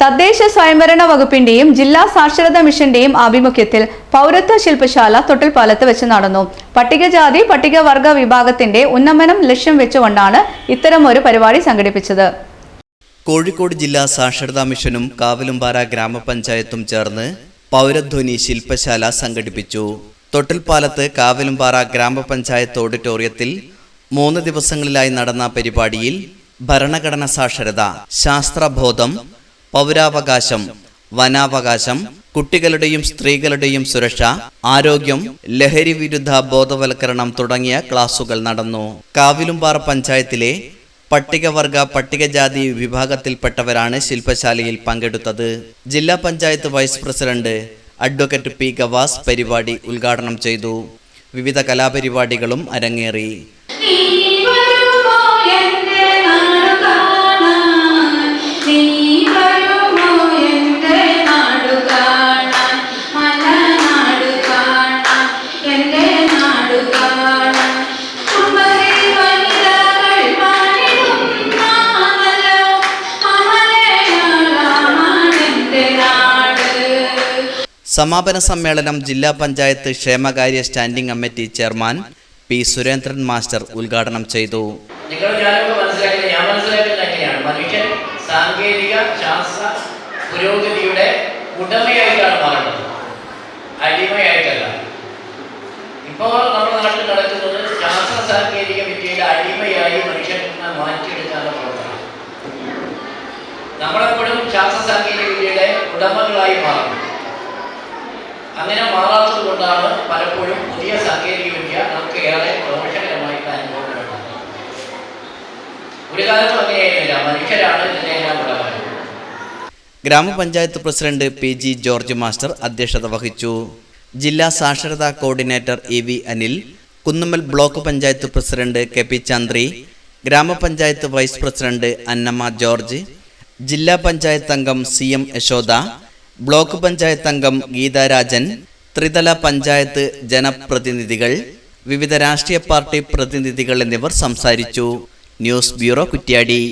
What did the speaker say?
തദ്ദേശ സ്വയംഭരണ വകുപ്പിന്റെയും ജില്ലാ സാക്ഷരതാ മിഷന്റെയും ആഭിമുഖ്യത്തിൽ പൗരത്വ ശില്പശാല തൊട്ടിൽപ്പാലത്ത് വെച്ച് നടന്നു. പട്ടികജാതി പട്ടികവർഗ വിഭാഗത്തിന്റെ ഉന്നമനം ലക്ഷ്യം വെച്ചുകൊണ്ടാണ് ഇത്തരമൊരു പരിപാടി സംഘടിപ്പിച്ചത്. കോഴിക്കോട് ജില്ലാ സാക്ഷരതാ മിഷനും കാവലുംപാറ ഗ്രാമപഞ്ചായത്തും ചേർന്ന് പൗരധ്വനി ശില്പശാല സംഘടിപ്പിച്ചു. തൊട്ടിൽപ്പാലത്ത് കാവലുംപാറ ഗ്രാമപഞ്ചായത്ത് ഓഡിറ്റോറിയത്തിൽ മൂന്ന് ദിവസങ്ങളിലായി നടന്ന പരിപാടിയിൽ ഭരണഘടന സാക്ഷരത ശാസ്ത്രബോധം പൗരാവകാശം വനാവകാശം കുട്ടികളുടെയും സ്ത്രീകളുടെയും സുരക്ഷ ആരോഗ്യം ലഹരി വിരുദ്ധ ബോധവൽക്കരണം തുടങ്ങിയ ക്ലാസുകൾ നടന്നു. കാവിലുംപാറ പഞ്ചായത്തിലെ പട്ടികവർഗ പട്ടികജാതി വിഭാഗത്തിൽപ്പെട്ടവരാണ് ശില്പശാലയിൽ പങ്കെടുത്തത്. ജില്ലാ panchayat vice president advocate P Gavas പരിപാടി ഉദ്ഘാടനം ചെയ്തു. വിവിധ കലാപരിപാടികളും അരങ്ങേറി. സമാപന സമ്മേളനം ജില്ലാ പഞ്ചായത്ത് ക്ഷേമകാര്യ standing committee chairman P Surendran master ഉദ്ഘാടനം ചെയ്തു. മനുഷ്യൻ സാങ്കേതിക ശാസ്ത്ര ഇപ്പോൾ നമ്മുടെ നാട്ടിൽ നടക്കുന്നത് ശാസ്ത്ര സാങ്കേതിക വിദ്യയുടെ അടിമയായി മനുഷ്യനെ മാറ്റിയെടുക്കാനുള്ള പ്രവർത്തനം. നമ്മളെപ്പോഴും ശാസ്ത്ര സാങ്കേതിക വിദ്യയുടെ ഉടമകളായി മാറും അങ്ങനെ മാറാത്തത് കൊണ്ടാണ് പലപ്പോഴും പുതിയ സാങ്കേതിക വിദ്യ നമുക്ക് ഏറെ ദോഷകരമായിട്ട് അനുഭവപ്പെടുന്നത്. ഒരു കാലത്തും അങ്ങനെയായിരുന്നില്ല. മനുഷ്യരാണ് ഇതിനെല്ലാം ഉടമകൾ grama panchayat president P G George master അധ്യക്ഷത വഹിച്ചു. ജില്ലാ സാക്ഷരതാ coordinator E V Anil Kunnummal block panchayat president K P Chandri grama panchayat vice president Annamma George ജില്ലാ പഞ്ചായത്ത് അംഗം C M Yashoda block panchayat അംഗം ഗീതാരാജൻ ത്രിതല പഞ്ചായത്ത് ജനപ്രതിനിധികൾ വിവിധ രാഷ്ട്രീയ പാർട്ടി പ്രതിനിധികൾ എന്നിവർ സംസാരിച്ചു. News bureau Kuttiadi.